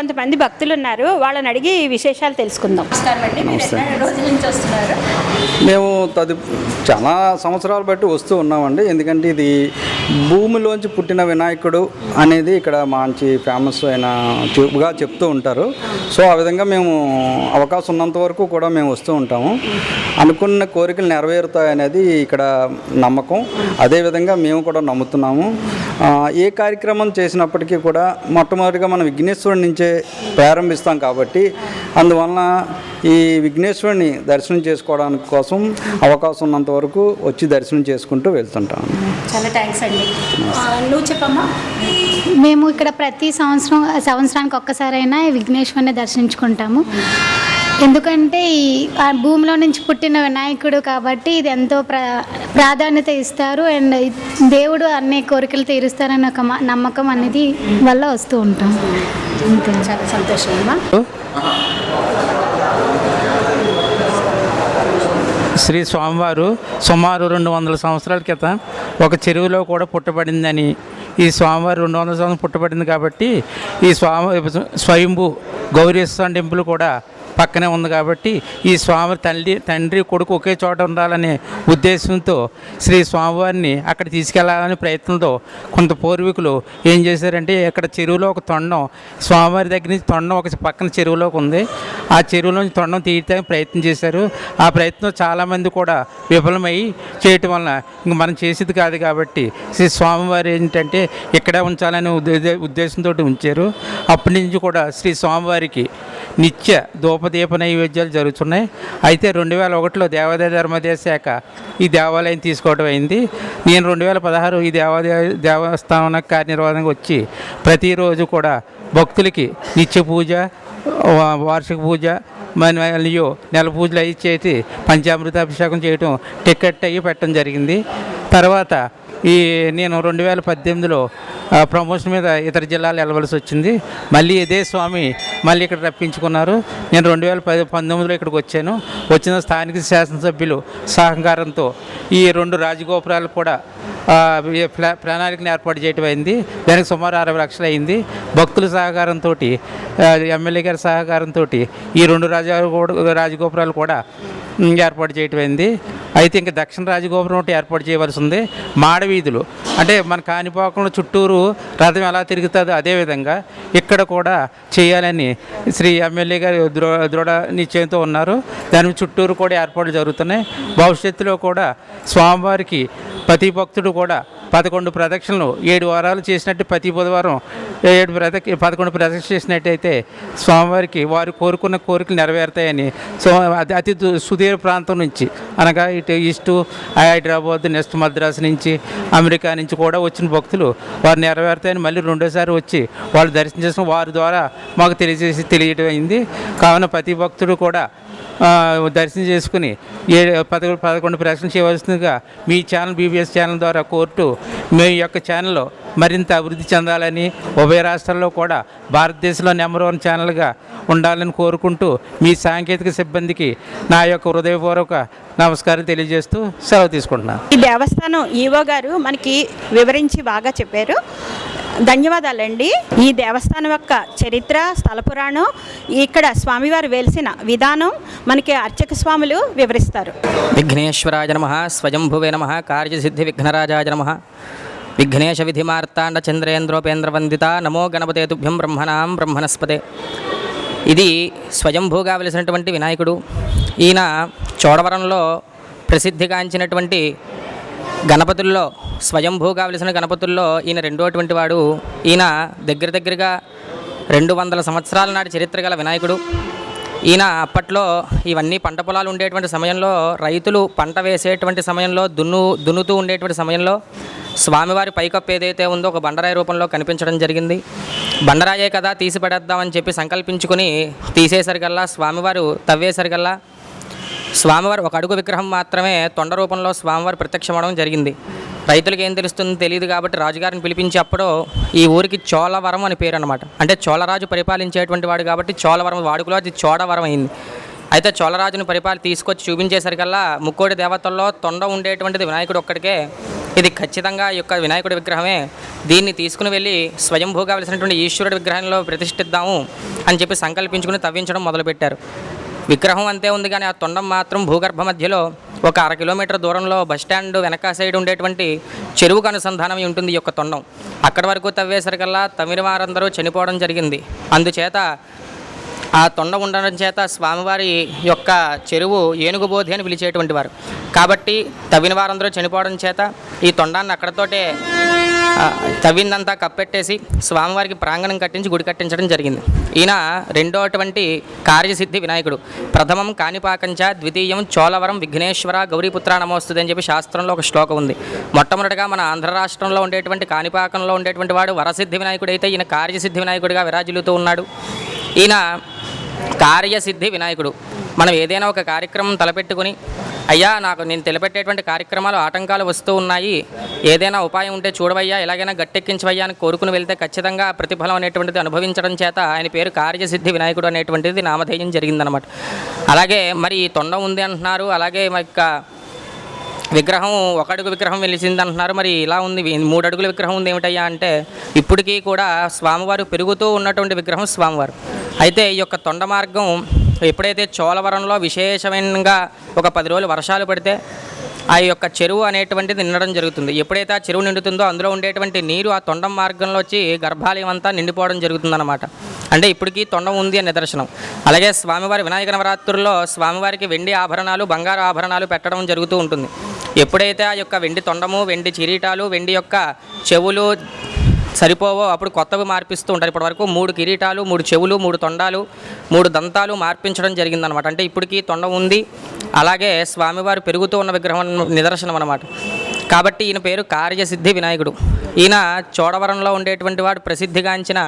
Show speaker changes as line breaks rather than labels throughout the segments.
కొంతమంది భక్తులు ఉన్నారు వాళ్ళని అడిగి విశేషాలు తెలుసుకుందాం. నమస్కారం అండి మీరు ఎన్ని రోజుల నుంచి వస్తున్నారు?
మేము తదు చాలా సంవత్సరాలు బట్టి వస్తూ ఉన్నామండి. ఎందుకంటే ఇది భూమిలోంచి పుట్టిన వినాయకుడు అనేది ఇక్కడ మంచి ఫేమస్ అయిన చెప్పుగా చెప్తూ ఉంటారు. సో ఆ విధంగా మేము అవకాశం ఉన్నంత వరకు కూడా మేము వస్తూ ఉంటాము. అనుకున్న కోరికలు నెరవేరుతాయి అనేది ఇక్కడ నమ్మకం. అదేవిధంగా మేము కూడా నమ్ముతున్నాము. ఏ కార్యక్రమం చేసినప్పటికీ కూడా మొట్టమొదటిగా మనం విఘ్నేశ్వరుడి నుంచే ప్రారంభిస్తాం కాబట్టి అందువలన ఈ విఘ్నేశ్వరుని దర్శనం చేసుకోవడానికి కోసం అవకాశం ఉన్నంత వరకు వచ్చి దర్శనం చేసుకుంటూ వెళ్తుంటాం.
చాలా థ్యాంక్స్ అండి. నువ్వు చెప్పమ్మా.
మేము ఇక్కడ ప్రతి సంవత్సరం సంవత్సరానికి ఒక్కసారైనా ఈ విఘ్నేశ్వరుని దర్శించుకుంటాము. ఎందుకంటే ఈ ఆ భూమిలో నుంచి పుట్టిన వినాయకుడు కాబట్టి ఇది ఎంతో ప్ర ప్రాధాన్యత ఇస్తారు అండ్ దేవుడు అన్ని కోరికలు తీరుస్తారని ఒక నమ్మకం అనేది వల్ల వస్తూ ఉంటాం. అంతే.
చాలా
శ్రీ స్వామివారు సుమారు రెండు వందల సంవత్సరాల క్రితం ఒక చెరువులో కూడా పుట్టబడిందని. ఈ స్వామివారు రెండు వందల సంవత్సరం పుట్టబడింది కాబట్టి ఈ స్వామి స్వయంభూ గౌరీస్వామి టెంపుల్ కూడా పక్కనే ఉంది కాబట్టి ఈ స్వామి తండ్రి తండ్రి కొడుకు ఒకే చోట ఉండాలనే ఉద్దేశంతో శ్రీ స్వామివారిని అక్కడ తీసుకెళ్ళాలనే ప్రయత్నంతో కొంత పూర్వీకులు ఏం చేశారంటే ఇక్కడ చెరువులో ఒక తొండం స్వామివారి దగ్గర నుంచి తొండం ఒక పక్కన చెరువులోకి ఉంది. ఆ చెరువులో నుంచి తొండం తీయడానికి ప్రయత్నం చేశారు. ఆ ప్రయత్నం చాలామంది కూడా విఫలమై చేయటం వలన ఇంక మనం చేసేది కాదు కాబట్టి శ్రీ స్వామివారు ఏంటంటే ఇక్కడే ఉంచాలనే ఉద్దేశంతో ఉంచారు. అప్పటి నుంచి కూడా శ్రీ స్వామివారికి నిత్య ధూపదీప నైవేద్యాలు జరుగుతున్నాయి. అయితే రెండు వేల ఒకటిలో దేవాదాయ ధర్మదేశ శాఖ ఈ దేవాలయం తీసుకోవడం అయింది. నేను రెండు వేల పదహారు ఈ దేవాదాయ దేవస్థాన కార్యనిర్వహణకు వచ్చి ప్రతిరోజు కూడా భక్తులకి నిత్య పూజ వార్షిక పూజ మరియు నెల పూజలు అవి చేసి పంచామృతాభిషేకం చేయటం టికెట్ అయ్యి పెట్టడం జరిగింది. తర్వాత ఈ నేను రెండు వేల పద్దెనిమిదిలో ప్రమోషన్ మీద ఇతర జిల్లాలు వెళ్ళవలసి వచ్చింది. మళ్ళీ ఇదే స్వామి మళ్ళీ ఇక్కడ రప్పించుకున్నారు. నేను రెండు వేల పది పంతొమ్మిదిలో ఇక్కడికి వచ్చాను. వచ్చిన స్థానిక శాసనసభ్యులు సహకారంతో ఈ రెండు రాజగోపురాలు కూడా ఈ ప్రణాళికను ఏర్పాటు చేయడం అయింది. దానికి సుమారు అరవై లక్షలు అయింది. భక్తుల సహకారంతో ఎమ్మెల్యే గారి సహకారంతో ఈ రెండు రాజా రాజగోపురాలు కూడా ఏర్పాటు చేయటమైంది. అయితే ఇంకా దక్షిణ రాజగోపురం ఒకటి ఏర్పాటు చేయవలసి ఉంది మాడవీధులు అంటే మన కాణిపాకంలో చుట్టూరు రథం ఎలా తిరుగుతుందో అదేవిధంగా ఇక్కడ కూడా చేయాలని శ్రీ ఎమ్మెల్యే గారు దృ దృఢ నిశ్చయంతో ఉన్నారు. దాని చుట్టూరు కూడా ఏర్పాట్లు జరుగుతున్నాయి. భవిష్యత్తులో కూడా స్వామివారికి ప్రతి భక్తుడు కూడా పదకొండు ప్రదక్షిణలు ఏడు వారాలు చేసినట్టు ప్రతి బుధవారం ఏడు ప్రద పదకొండు ప్రదక్షిణ చేసినట్టయితే స్వామివారికి వారు కోరుకున్న కోరికలు నెరవేరుతాయని సో అది అతి దు- సుదీర ప్రాంతం నుంచి అనగా ఇటు ఈస్టు హైదరాబాద్ నెక్స్ట్ మద్రాసు నుంచి అమెరికా నుంచి కూడా వచ్చిన భక్తులు వారు నెరవేరుతాయని మళ్ళీ రెండోసారి వచ్చి వాళ్ళు దర్శనం చేసిన వారి ద్వారా మాకు తెలియజేసి తెలియటం అయింది. కావున ప్రతి భక్తుడు కూడా దర్శనం చేసుకుని ఏ పదకొండు పదకొండు ప్రశ్నలు చేయవలసిందిగా మీ ఛానల్ బీబీఎస్ ఛానల్ ద్వారా కోర్టు మీ యొక్క ఛానల్లో మరింత అభివృద్ధి చెందాలని ఉభయ రాష్ట్రాల్లో కూడా భారతదేశంలో నెంబర్ వన్ ఛానల్గా ఉండాలని కోరుకుంటూ మీ సాంకేతిక సిబ్బందికి నా యొక్క హృదయపూర్వక నమస్కారం తెలియజేస్తూ సెలవు తీసుకుంటున్నాను.
ఈ దేవస్థానం ఈవో గారు మనకి వివరించి బాగా చెప్పారు. ధన్యవాదాలండి. ఈ దేవస్థానం యొక్క చరిత్ర స్థల పురాణం ఇక్కడ స్వామివారు వెలిసిన విధానం మనకి అర్చక స్వాములు వివరిస్తారు.
విఘ్నేశ్వరాయ నమ స్వయంభువే నమ కార్యసిద్ధి విఘ్నరాజాయ నమ. విఘ్నేశ విధిమార్తాండ చంద్రేంద్రోపేంద్రవందిత నమో గణపతే తుభ్యం బ్రహ్మణాం బ్రహ్మణస్పతే. ఇది స్వయంభూగా వెలిసినటువంటి వినాయకుడు. ఈయన చోడవరంలో ప్రసిద్ధిగాంచినటువంటి గణపతుల్లో స్వయంభూగా వెలిసిన గణపతుల్లో ఈయన రెండోటువంటి వాడు. ఈయన దగ్గర దగ్గరగా రెండు వందల సంవత్సరాల నాటి చరిత్ర గల వినాయకుడు. ఈయన అప్పట్లో ఇవన్నీ పంట పొలాలు ఉండేటువంటి సమయంలో రైతులు పంట వేసేటువంటి సమయంలో దున్ను దున్నుతూ ఉండేటువంటి సమయంలో స్వామివారి పైకప్పు ఏదైతే ఉందో ఒక బండరాయి రూపంలో కనిపించడం జరిగింది. బండరాయే కదా తీసి పడేద్దామని చెప్పి సంకల్పించుకొని తీసేసరికల్లా స్వామివారు తవ్వేసరికల్లా స్వామివారి ఒక అడుగు విగ్రహం మాత్రమే తొండ రూపంలో స్వామివారు ప్రత్యక్షమవడం జరిగింది. రైతులకు ఏం తెలుస్తుందో తెలియదు కాబట్టి రాజుగారిని పిలిపించేప్పుడు ఈ ఊరికి చోళవరం అని పేరు అనమాట అంటే చోళరాజు పరిపాలించేటువంటి వాడు కాబట్టి చోళవరం వాడుకలో అది చోడవరం అయింది. అయితే చోళరాజుని పరిపాలి తీసుకొచ్చి చూపించేసరికల్లా ముక్కోటి దేవతల్లో తొండ ఉండేటువంటిది వినాయకుడు ఒక్కడికే. ఇది ఖచ్చితంగా యొక్క వినాయకుడి విగ్రహమే. దీన్ని తీసుకుని వెళ్ళి స్వయంభూగా వెలిసినటువంటి ఈశ్వరుడి విగ్రహంలో ప్రతిష్ఠిద్దాము అని చెప్పి సంకల్పించుకుని తవ్వించడం మొదలుపెట్టారు. విగ్రహం అంతే ఉంది కానీ ఆ తొండం మాత్రం భూగర్భ మధ్యలో ఒక అర కిలోమీటర్ దూరంలో బస్టాండ్ వెనక సైడ్ ఉండేటువంటి చెరువుకు అనుసంధానమై ఉంటుంది ఈ యొక్క తొండం. అక్కడి వరకు తవ్వేసరికల్లా తమిళ వారందరూ చనిపోవడం జరిగింది. అందుచేత ఆ తొండ ఉండడం చేత స్వామివారి యొక్క చెరువు ఏనుగుబోధి అని పిలిచేటువంటి వారు. కాబట్టి తవ్విన వారందరూ చనిపోవడం చేత ఈ తొండాన్ని అక్కడతోటే తవ్విందంతా కప్పెట్టేసి స్వామివారికి ప్రాంగణం కట్టించి గుడి కట్టించడం జరిగింది. ఈయన రెండోటువంటి కార్యసిద్ధి వినాయకుడు. ప్రథమం కాణిపాకంచ ద్వితీయం చోళవరం విఘ్నేశ్వర గౌరీపుత్ర నమోస్తుంది అని చెప్పి శాస్త్రంలో ఒక శ్లోకం ఉంది. మొట్టమొదటిగా మన ఆంధ్ర రాష్ట్రంలో ఉండేటువంటి కాణిపాకంలో ఉండేటువంటి వాడు వరసిద్ధి వినాయకుడు అయితే ఈయన కార్యసిద్ధి వినాయకుడిగా విరాజిల్లుతూ ఉన్నాడు. ఈయన కార్యసిద్ధి వినాయకుడు. మనం ఏదైనా ఒక కార్యక్రమం తలపెట్టుకుని అయ్యా నాకు నేను తెలిపెట్టేటువంటి కార్యక్రమాలు ఆటంకాలు వస్తూ ఉన్నాయి. ఏదైనా ఉపాయం ఉంటే చూడవయ్యా ఎలాగైనా గట్టెక్కించవయ్యా అని కోరుకుని వెళ్తే ఖచ్చితంగా ప్రతిఫలం అనేటువంటిది అనుభవించడం చేత ఆయన పేరు కార్యసిద్ధి వినాయకుడు అనేటువంటిది నామధేయం జరిగిందనమాట అలాగే మరి తొండం ఉంది అంటున్నారు అలాగే మా యొక్క విగ్రహం ఒకడుగు విగ్రహం వెలిసింది అంటున్నారు మరి ఇలా ఉంది మూడడుగుల మూడు అడుగుల విగ్రహం ఉంది ఏమిటయ్యా అంటే ఇప్పటికీ కూడా స్వామివారు పెరుగుతూ ఉన్నటువంటి విగ్రహం స్వామివారు. అయితే ఈ యొక్క తొండ మార్గం ఎప్పుడైతే చోళవరంలో విశేషంగా ఒక పది రోజులు వర్షాలు పడితే ఆ యొక్క చెరువు అనేటువంటిది నిండడం జరుగుతుంది. ఎప్పుడైతే ఆ చెరువు నిండుతుందో అందులో ఉండేటువంటి నీరు ఆ తొండం మార్గంలో వచ్చి గర్భాలయం అంతా నిండిపోవడం జరుగుతుందన్నమాట. అంటే ఇప్పటికీ తొండం ఉంది అని నిదర్శనం అలాగే స్వామివారి వినాయక నవరాత్రుల్లో స్వామివారికి వెండి ఆభరణాలు బంగారు ఆభరణాలు పెట్టడం జరుగుతూ ఉంటుంది. ఎప్పుడైతే ఆ యొక్క వెండి తొండము వెండి చిరీటాలు వెండి యొక్క చెవులు సరిపోవో అప్పుడు కొత్తవి మార్పిస్తూ ఉంటారు. ఇప్పటివరకు మూడు కిరీటాలు మూడు చెవులు మూడు తొండాలు మూడు దంతాలు మార్పించడం జరిగిందనమాట అంటే ఇప్పటికీ తొండ ఉంది. అలాగే స్వామివారు పెరుగుతూ ఉన్న విగ్రహం నిదర్శనం అనమాట కాబట్టి ఈయన పేరు కార్యసిద్ధి వినాయకుడు. ఈయన చోడవరంలో ఉండేటువంటి వాడు ప్రసిద్ధిగాంచిన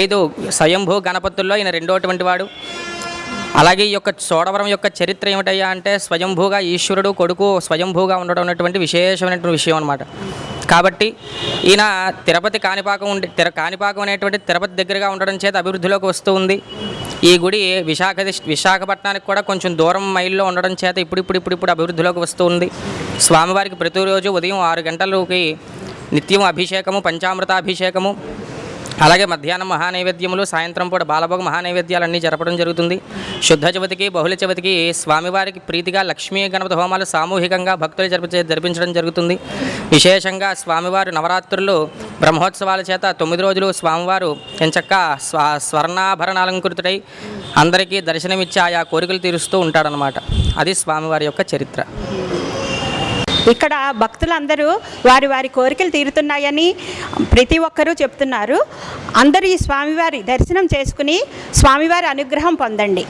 ఐదు స్వయంభూ గణపతుల్లో ఈయన రెండోటువంటి వాడు. అలాగే ఈ యొక్క చోడవరం యొక్క చరిత్ర ఏమిటయ్యా అంటే స్వయంభూగా ఈశ్వరుడు కొడుకు స్వయంభూగా ఉండడం అనేటువంటి విశేషమైనటువంటి విషయం అనమాట కాబట్టి ఈయన తిరుపతి కాణిపాకం ఉండి తిర కాణిపాకం అనేటువంటి తిరుపతి దగ్గరగా ఉండడం చేత అభివృద్ధిలోకి వస్తూ ఉంది. ఈ గుడి విశాఖ విశాఖపట్నానికి కూడా కొంచెం దూరం మైల్లో ఉండడం చేత ఇప్పుడు ఇప్పుడు ఇప్పుడు ఇప్పుడు అభివృద్ధిలోకి వస్తూ ఉంది. స్వామివారికి ప్రతిరోజు ఉదయం ఆరు గంటలకి నిత్యం అభిషేకము పంచామృతాభిషేకము అలాగే మధ్యాహ్నం మహానైవేద్యములు సాయంత్రం పూట బాలభోగ మహానైవేద్యాలన్నీ జరపడం జరుగుతుంది. శుద్ధ చవితికి బహుళ చవితికి స్వామివారికి ప్రీతిగా లక్ష్మీ గణపతి హోమాలు సామూహికంగా భక్తులు జరిపి జరిపించడం జరుగుతుంది. విశేషంగా స్వామివారు నవరాత్రులు బ్రహ్మోత్సవాల చేత తొమ్మిది రోజులు స్వామివారు ఎంచక్క స్వ స్వర్ణాభరణాలంకృతుడై అందరికీ దర్శనమిచ్చి ఆయా కోరికలు తీరుస్తూ ఉంటాడనమాట అది స్వామివారి యొక్క చరిత్ర.
ఇక్కడ భక్తులందరూ వారి వారి కోరికలు తీరుతున్నాయని ప్రతి ఒక్కరూ చెప్తున్నారు. అందరూ ఈ స్వామివారి దర్శనం చేసుకుని స్వామివారి అనుగ్రహం పొందండి.